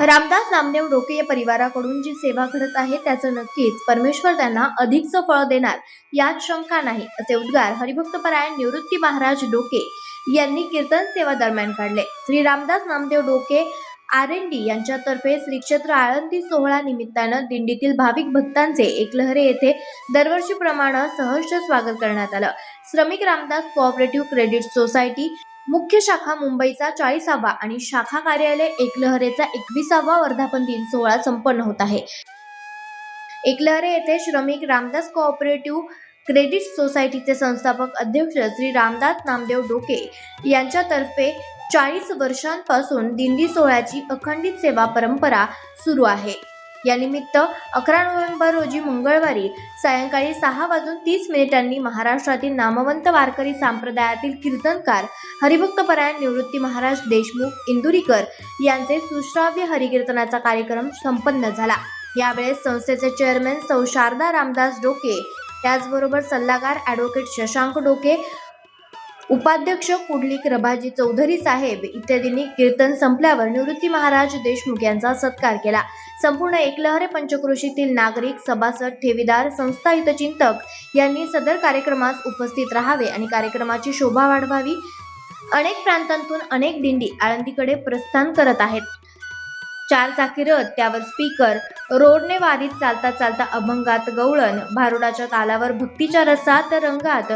रामदास नामदेव डोके या परिवाराकडून जी सेवा घडत आहे त्याचं नक्कीच परमेश्वर त्यांना अधिकचं फळ देणार यात शंका नाही असे उद्गार हरिभक्तपरायण निवृत्ती महाराज डोके यांनी कीर्तन सेवा दरम्यान काढले. श्री रामदास नामदेव डोके आर एन डी यांच्यातर्फे श्री क्षेत्र आळंदी सोहळा निमित्तानं दिंडीतील भाविक भक्तांचे एकलहरे येथे दरवर्षीप्रमाणे सहर्ष स्वागत करण्यात आलं. श्रमिक रामदास कोऑपरेटिव्ह क्रेडिट सोसायटी मुख्य शाखा मुंबईचा चाळीसावा आणि शाखा कार्यालय एकलहरेचा एकविसावा वर्धापन दिन सोहळा संपन्न होत आहे. एकलहरे येथे श्रमिक रामदास कोऑपरेटिव्ह क्रेडिट सोसायटीचे संस्थापक अध्यक्ष श्री रामदास नामदेव डोके यांच्यातर्फे चाळीस वर्षांपासून दिंडी सोहळ्याची अखंडित सेवा परंपरा सुरू आहे. यानिमित्त अकरा नोव्हेंबर रोजी मंगळवारी सायंकाळी सहा वाजून तीस मिनिटांनी महाराष्ट्रातील नामवंत वारकरी संप्रदायातील कीर्तनकार हरिभक्तपरायण निवृत्ती महाराज देशमुख इंदुरीकर यांचे सुश्राव्य हरिकीर्तनाचा कार्यक्रम संपन्न झाला. यावेळेस संस्थेचे चेअरमॅन सौ शारदा रामदास डोके त्याचबरोबर सल्लागार ॲडव्होकेट शशांक डोके उपाध्यक्ष कुडलिक रभाजी चौधरी साहेब इत्यादींनी कीर्तन संपल्यावर निवृत्ती महाराज देशमुख यांचा सत्कार केला. संपूर्ण एकलहरे पंचक्रोशीतील नागरिक सभासद ठेवीदार संस्था हितचिंतक यांनी सदर कार्यक्रमास उपस्थित राहावे आणि कार्यक्रमाची शोभा वाढवावी. अनेक प्रांतांतून अनेक दिंडी आळंदीकडे प्रस्थान करत आहेत. चार चाकी रथ त्यावर स्पीकर रोडने वारीत चालता चालता अभंगात गवळण भारुडाच्या तालावर भक्तीच्या रसात रंगात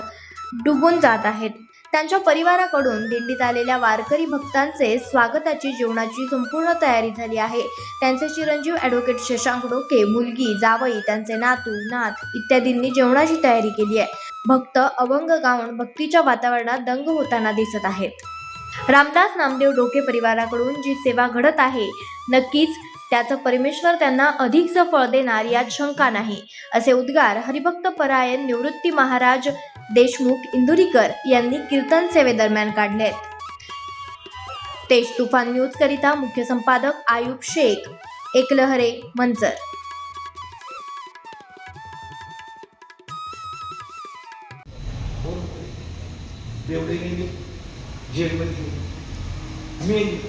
डुबून जात आहेत. त्यांच्या परिवाराकडून दिंडीत आलेल्या वारकरी भक्तांचे स्वागताची जेवणाची संपूर्ण तयारी झाली आहे. त्यांचे चिरंजीव ॲडव्होकेट शशांक डोके मुलगी जावई त्यांचे नातू नात इत्यादींनी जेवणाची तयारी केली आहे. भक्त अभंग गाऊन भक्तीच्या वातावरणात दंग होताना दिसत आहेत. रामदास नामदेव डोके परिवाराकडून जी सेवा घडत आहे नक्कीच त्याचं परमेश्वर त्यांना अधिकचं फळ देणार यात शंका नाही. असे उद्गार हरिभक्त परायण निवृत्ती महाराज देशमुख इंदुरीकर यांनी कीर्तन सेवेदरम्यान काढले आहेत तेज तुफान न्यूज करिता मुख्य संपादक आयुब शेख एकलहरे मंचर गेले जेलमध्ये मेली.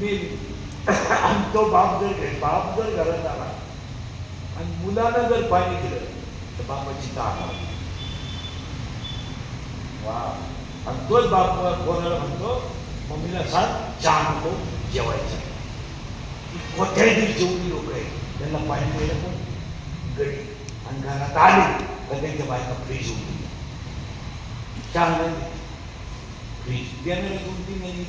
मेली. आणि तो बाप जर बाप जर घरात आला आणि मुलानं जर पाणी दिलं तर बापाची ताक वा आणि तोच बाप कोणाला म्हणतो? मम्मीला सांग चहा नको जेवायचं. कोट्याही जेवढी लोक आहे त्यांना पाणी द्यायला पण गडी. आणि घरात आले तर त्यांच्या बायका फ्रीज होऊन दिली चहा नाही फ्रीज त्याने दोन तीन महिने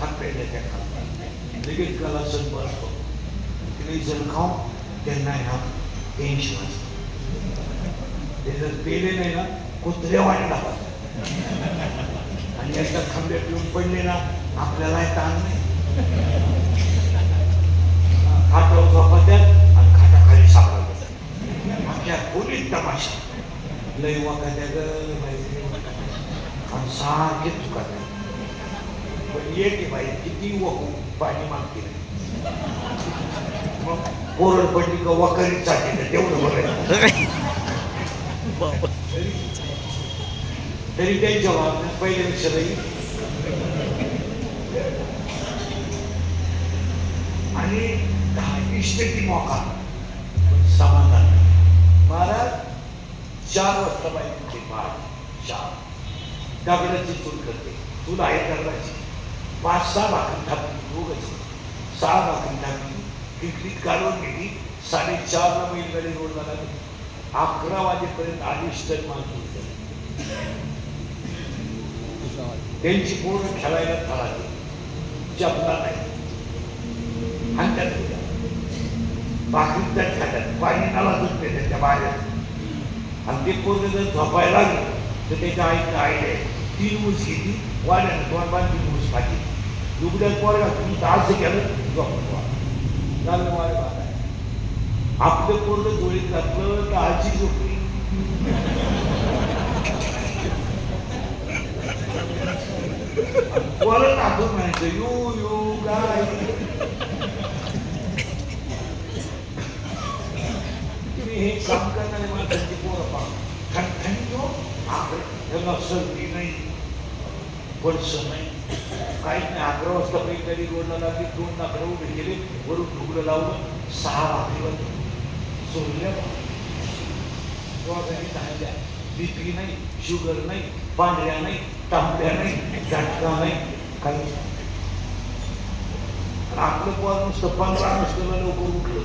धरले खात त्या खात लगेच गला सण बसतो तिने जर खाऊ त्यांना आहे टेन्शन असतं ते जर पेले नाही ना कुत्र्या लागतात आणि एकदा खांब्यात पिऊन पडले ना आपल्याला ताण नाही. खाटावर झोपत्यात आणि खाटाखाली सापडतात आमच्या खोलीत तमाशा लय वाकात्या ग बाई आणि सारखे चुकात पण ये की बाई किती वकू पाणी मागते मग कोरड पडली का वकारीत साठी तेवढं बघायचं तरी त्यांच्या वागण्यात पहिल्यापेक्षा लई आणि दहा वीस टक्के मोका समाधान महाराज चार वाजता पाहिजे होते महाराज चार दगडाची चूल करते चूल आहे दगडाची पाच सहा भाकरी टाकली सहा भाकरी टाकली टिकलीत काढून गेली साडेचारला बैलगाडी रोडला लागली अकरा वाजेपर्यंत आदेश तर मागणी त्यांची पूर्ण खेळायला थळाली जपला नाही हातात बाकी भाकरीच्या खात्यात पाणी नाला सुटते त्याच्या बाहेर आणि ते पूर्ण जर झोपायला लागलं तर त्याच्या आईचं आईने तीन ऊस घेतली. वाड्यानं दोन बार तीन ऊस खाती लुगड्यात पोरगा तुम्ही असं केलं झोपतो झालं वारे बाबा आपलं पूर्ण जोडीत घातलं तर आजी झोपली परत आठवण म्हणायचं यू यू गाय तुम्ही हे काम करणारे माणसांची पोरं पहा खणखणी तो आपण सर्दी नाही पडस नाही काहीच नाही अकरा वाजता काही तरी रोडला लागली दोन अकरा उभे गेले वरून ढुकलं लावलं सहा भाकरीवर सोडल्या घरी चांगल्या बीपी नाही शुगर नाही पांढऱ्या नाही तांबड्या नाही झटका नाही काही आपलं पोर नुसतं पंधरा नुसतं लवकर उठलं.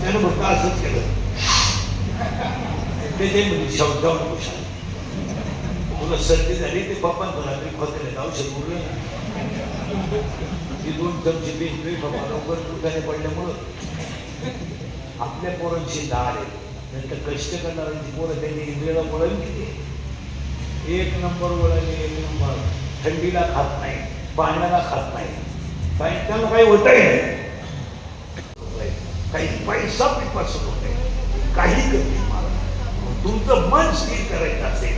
त्यानं फक्त असंच केलं. ते म्हणजे शब्दावर हुशार तुला सर्दी झाली ते पप्पा तुला मी खोकले औषध उरलं ती दोन चमची बीज मी बाबा लवकर तुटाने पडल्यामुळं. आपल्या पोरांची डाळ आहे. नंतर कष्ट करणाऱ्यांची पोरं त्यांनी इंद्रियाला वळण किती एक नंबर वळण एक नंबर. थंडीला खात नाही पाण्याला खात नाही. काही त्याला काही होत नाही. काही पैसा पिपासून होते काही कमी मला तुमचं मन स्थिर करायचं असेल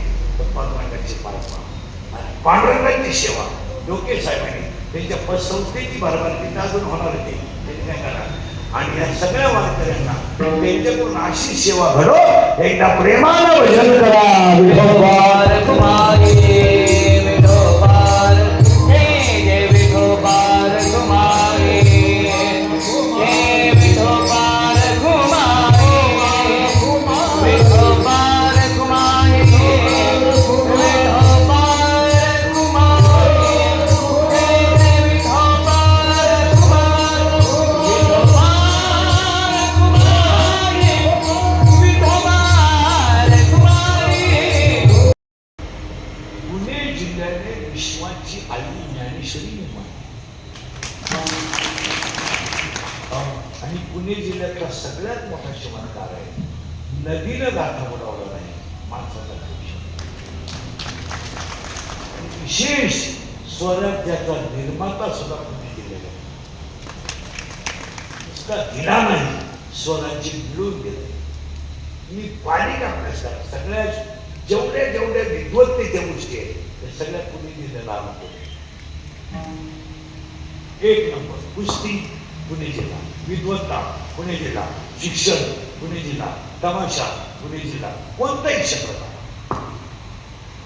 पांडुरंगाची पालखा आणि पांडुरंगाची सेवा डोके साहेबांनी त्यांच्या प- संस्थेची भरभरती अजून होणार होती. त्यांनी काय करणार आणि या सगळ्या वारकऱ्यांना त्यांच्याकडून अशी सेवा घडो एकदा प्रेमानं भजन करा. पुणे जिल्ह्यातला सगळ्यात मोठा चमत्कार आहे. नदीनं गाठा बुडवला नाही माणसाचा आयुष्य. विशेष स्वराज्याचा निर्माता सुद्धा पुणे जिल्ह्याला आहे. नुसता दिला नाही स्वराज्य मिळून गेले मी बारीक अभ्यास करा सगळ्या जेवढ्या जेवढ्या विद्वत्तेच्या गोष्टी आहेत त्या सगळ्या पुणे जिल्ह्याला आणतो एक नंबर कुस्ती. पुणे जिल्हा विद्वत्ता पुणे जिल्हा शिक्षण पुणे जिल्हा तमाशा पुणे जिल्हा कोणताही क्षेत्र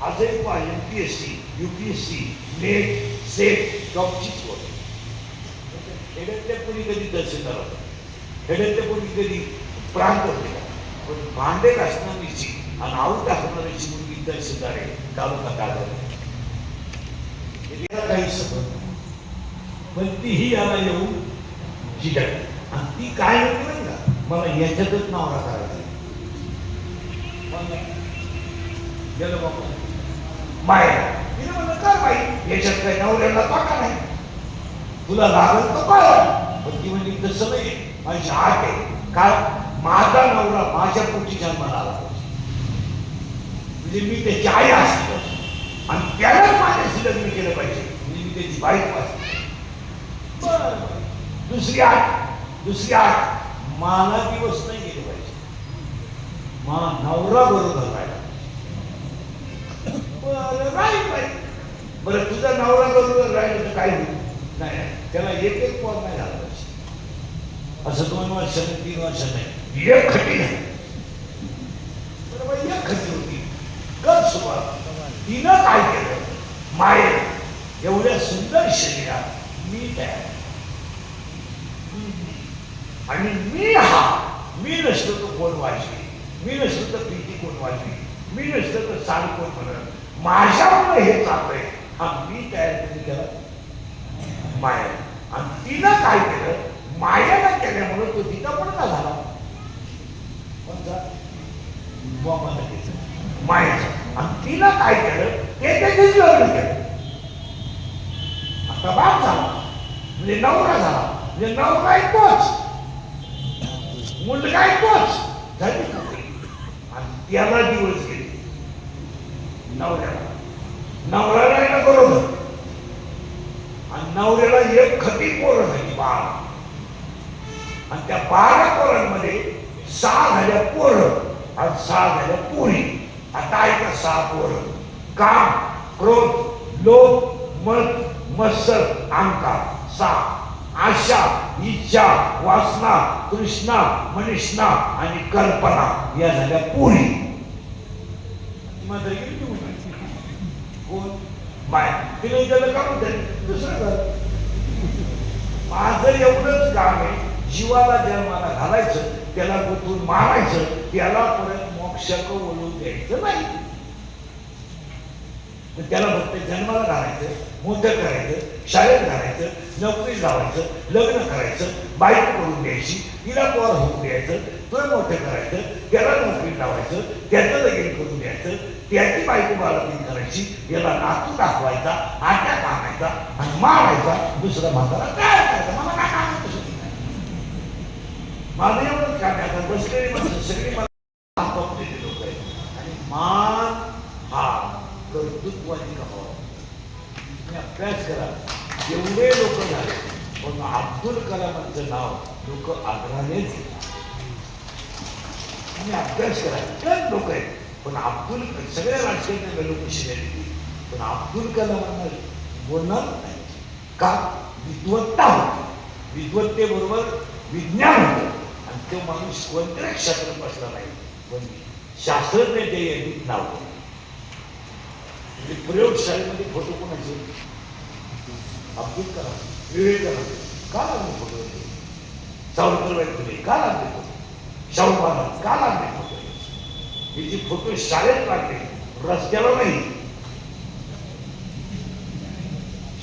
आजही पहा M P S C U P S C NET SET जॉबचीच होते खेड्यातल्या कोणी कधी तहसीलदार होतं? खेड्यातल्या कोणी कधी प्रांत होते? पण भांडे घासणारीची आणि आऊट टाकणारीची मुलगी तहसीलदार आहे तालुका कागद काही सबंध नाही. पण तीही याला येऊन जिडक आणि ती काय होती नाही का? मला याच्यातच नाव करायचा आहे. गेलं बाबा माय. तिने म्हणलं काय बाई? याच्यात काय नवऱ्याला पाका नाही? तुला लागत तर काय पण ती म्हणजे तसं नाही माझी हात आहे. काय? माझा नवरा माझ्या पुढची जन्माला आला पाहिजे. म्हणजे मी त्याची आई असतो. आणि त्यालाच माझ्याशी लग्न केलं पाहिजे. म्हणजे मी त्याची बाईक वाचतो दुसरी आठ. दुसरी आठ. मला दिवस नाही गेले पाहिजे मा नवरा बरोबर राहिला बरं राहील पाहिजे बरं तुझा नवरा बरोबर राहिलं तर काय होईल? नाही त्याला एक एक पॉर नाही झाला पाहिजे असं दोन वर्ष नाही तीन वर्ष नाही. एक खटी नाही. बरं एक खटी होती. गप सुरुवात तिनं काय केलं? माये. एवढ्या सुंदर शरीरात मी तयार. आणि मी हा मी नसलो तर कोण वाजवी मी नसलो तर प्रीती कोण वाजवी मी नसलो तर साल कोण म्हणत माझ्यामुळे हे चाललंय. हा मी तयार करून माया आणि तिनं काय केलं? मायाला केल्यामुळे तो तिचा पण का झाला मायाचं. आणि तिनं काय केलं? ते त्याच्याच लग्न केलं. आता बाप झाला. म्हणजे नवरा झाला. म्हणजे नवरा आहे तोच मुलगा तोच झाली नोकरी. आणि त्याला दिवस गेले. नवऱ्याला. नवऱ्याला आहे बरोबर? आणि नवऱ्याला एक खती पोरं झाली बारा आणि त्या बारा पोरांमध्ये सहा झाल्या पोरं आणि सहा झाल्या पोरी. आता ऐका सहा पोरं. काम क्रोध लोभ मत मत्सर अंका सहा. आशा इच्छा वासना तृष्णा मनिष्णा आणि कल्पना या झाल्या पुरी कोण? माय त्याला काम दुसरं माझं एवढंच काम आहे जीवाला जन्माला घालायचं त्याला गुंतून मारायचं त्याला परत मोक्षक वळून द्यायचं नाही. तर त्याला फक्त जन्माला घालायचं. मोठं करायचं शाळेत घालायचं नोकरीत लावायचं लग्न करायचं बाईक करून द्यायची तिला पोर होऊन द्यायचं तो मोठं करायचं त्याला नोकरी लावायचं त्याचं लगीन करून द्यायचं त्याची बायको बाळगणी करायची याला नातू दाखवायचा आट्या कामायचा आणि मारायचा दुसरा म्हातारा काय करायचं. मला काय काम आहे माझं एवढंच काम आहे. बसलेली माणसं सगळी मला लोक. आहेत आणि मान हा कर्तृत्वाची कमावा अभ्यास करा. एवढे लोक झाले. पण अब्दुल कलामांचं नाव लोक आग्रहानेच अभ्यास करा. तर लोक आहेत. पण अब्दुल सगळ्या राजकीय लोक शिकायला पण अब्दुल कलामांना बोलणार नाही. का? विद्वत्ता होती. विद्वत्तेबरोबर विज्ञान होतं. आणि तो माणूस कोणत्या क्षेत्रात बसला नाही. पण शास्त्रज्ञ ते नाव म्हणजे प्रयोगशाळेमध्ये फोटो कोणाचे? अब्दुल कलाम विवेकानंद का लागले फोटो सावरकरबाई फुले का लागले फोटो शाहू महाराज का लागले फोटो हे फोटो शाळेत लागले रस्त्याला नाही.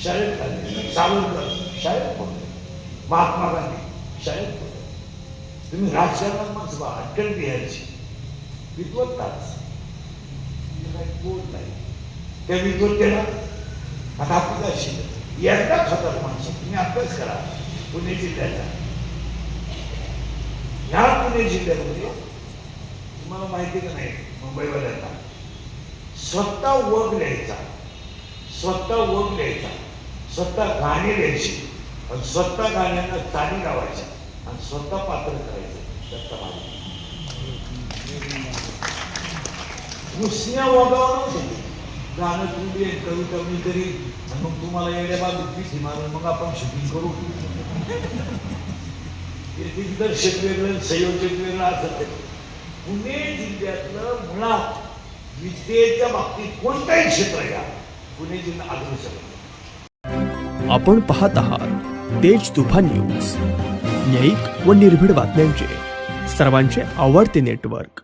शाळेत लागले सावरकर शाळेत फोटो महात्मा गांधी शाळेत फोटो तुम्ही राजकारणात मग बघा, लिहायची बिहारची. विद्वत्ताच काही बोल नाही. त्या विद्वत्तेला आता आपल्याला शिकत एकदाच होतात माणसं. तुम्ही अभ्यास करा. पुणे जिल्ह्याचा. ह्या पुणे जिल्ह्यामध्ये तुम्हाला माहिती का नाही? मुंबईवाल्यांना. स्वतः वग लिहायचा. स्वतः वग लिहायचा. स्वतः गाणी लिहायची. आणि स्वतः गाण्यांना चाली लावायच्या आणि स्वतः पात्र करायचं. दत्ता महाराज नुसत्या वगावर गाणं तुम्ही कविता मी करी मग तुम्हाला येण्या बाबतीत पिठी मारून मग आपण शूटिंग करू. दिग्दर्शक वेगळं संयोजक वेगळं असत पुणे जिल्ह्यातलं मुळात विद्येच्या बाबतीत कोणताही क्षेत्र घ्या पुणे जिल्हा अग्रेसर आपण पाहत आहात तेज तुफान न्यूज. न्यायिक व निर्भीड बातम्यांचे. सर्वांचे आवडते नेटवर्क.